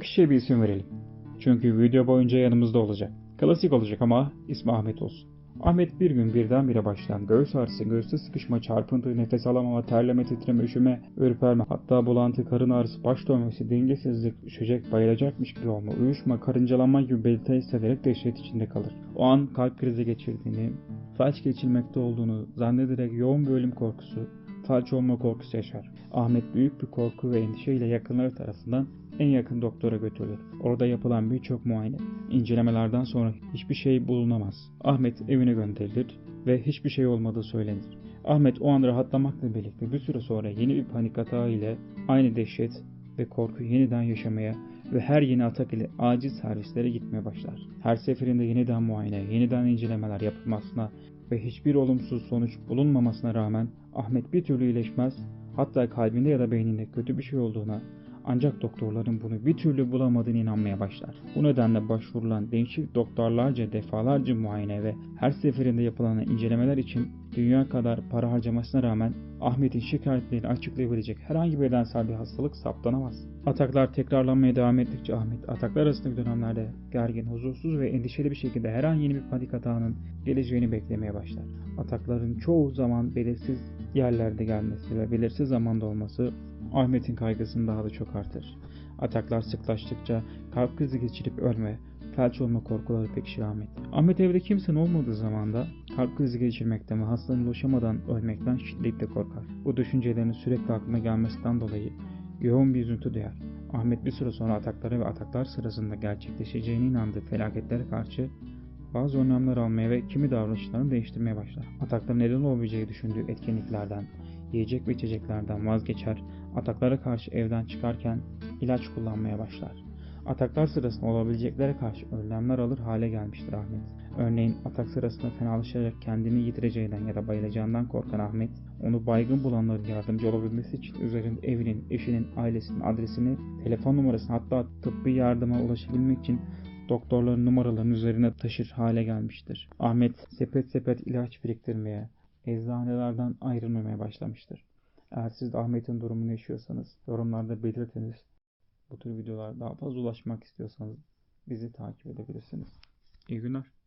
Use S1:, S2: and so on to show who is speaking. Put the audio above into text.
S1: kişiye bir isim verelim. Çünkü video boyunca yanımızda olacak. Klasik olacak ama ismi Ahmet olsun. Ahmet bir gün birdenbire başlayan göğüs ağrısı, göğüste sıkışma, çarpıntı, nefes alamama, terleme, titreme, üşüme, ürperme, hatta bulantı, karın ağrısı, baş dönmesi, dengesizlik, üşecek, bayılacakmış gibi olma, uyuşma, karıncalanma gibi belirti hissederek dehşet içinde kalır. O an kalp krizi geçirdiğini, felç geçirmekte olduğunu zannederek yoğun bir ölüm korkusu, felç olma korkusu yaşar. Ahmet büyük bir korku ve endişeyle yakınları tarafından en yakın doktora götürülür. Orada yapılan birçok muayene, incelemelerden sonra hiçbir şey bulunamaz. Ahmet evine gönderilir ve hiçbir şey olmadığı söylenir. Ahmet o an rahatlamakla birlikte bir süre sonra yeni bir panik atağı ile aynı dehşet ve korkuyu yeniden yaşamaya ve her yeni atak ile acil servislere gitmeye başlar. Her seferinde yeniden muayene, yeniden incelemeler yapılmasına ve hiçbir olumsuz sonuç bulunmamasına rağmen Ahmet bir türlü iyileşmez, hatta kalbinde ya da beyninde kötü bir şey olduğuna ancak doktorların bunu bir türlü bulamadığını inanmaya başlar. Bu nedenle başvurulan değişik doktorlarca defalarca muayene ve her seferinde yapılan incelemeler için dünya kadar para harcamasına rağmen Ahmet'in şikayetlerini açıklayabilecek herhangi bir bedensel bir hastalık saptanamaz. Ataklar tekrarlanmaya devam ettikçe Ahmet ataklar arasındaki dönemlerde gergin, huzursuz ve endişeli bir şekilde her an yeni bir panik atağının geleceğini beklemeye başlar. Atakların çoğu zaman belirsiz yerlerde gelmesi ve belirsiz zamanda olması Ahmet'in kaygısını daha da çok artırır. Ataklar sıklaştıkça kalp krizi geçirip ölme, felç olma korkuları pekişir Ahmet. Ahmet evde kimsenin olmadığı zamanda kalp krizi geçirmekten ve hastalığına ulaşamadan ölmekten şiddetle korkar. Bu düşüncelerin sürekli aklına gelmesinden dolayı yoğun bir üzüntü duyar. Ahmet bir süre sonra ataklara ve ataklar sırasında gerçekleşeceğine inandığı felaketlere karşı bazı önlemler almaya ve kimi davranışlarını değiştirmeye başlar. Atakların neden olabileceği düşündüğü etkinliklerden, yiyecek ve içeceklerden vazgeçer, ataklara karşı evden çıkarken ilaç kullanmaya başlar. Ataklar sırasında olabileceklere karşı önlemler alır hale gelmiştir Ahmet. Örneğin atak sırasında fenalaşarak kendini yitireceğinden ya da bayılacağından korkan Ahmet, onu baygın bulanların yardımcı olabilmesi için üzerinde evinin, eşinin, ailesinin adresini, telefon numarasını hatta tıbbi yardıma ulaşabilmek için doktorların numaralarının üzerine taşır hale gelmiştir. Ahmet sepet sepet ilaç biriktirmeye, eczanelerden ayrılmamaya başlamıştır. Eğer siz de Ahmet'in durumunu yaşıyorsanız yorumlarda belirtiniz. Bu tür videolar daha fazla ulaşmak istiyorsanız bizi takip edebilirsiniz. İyi günler.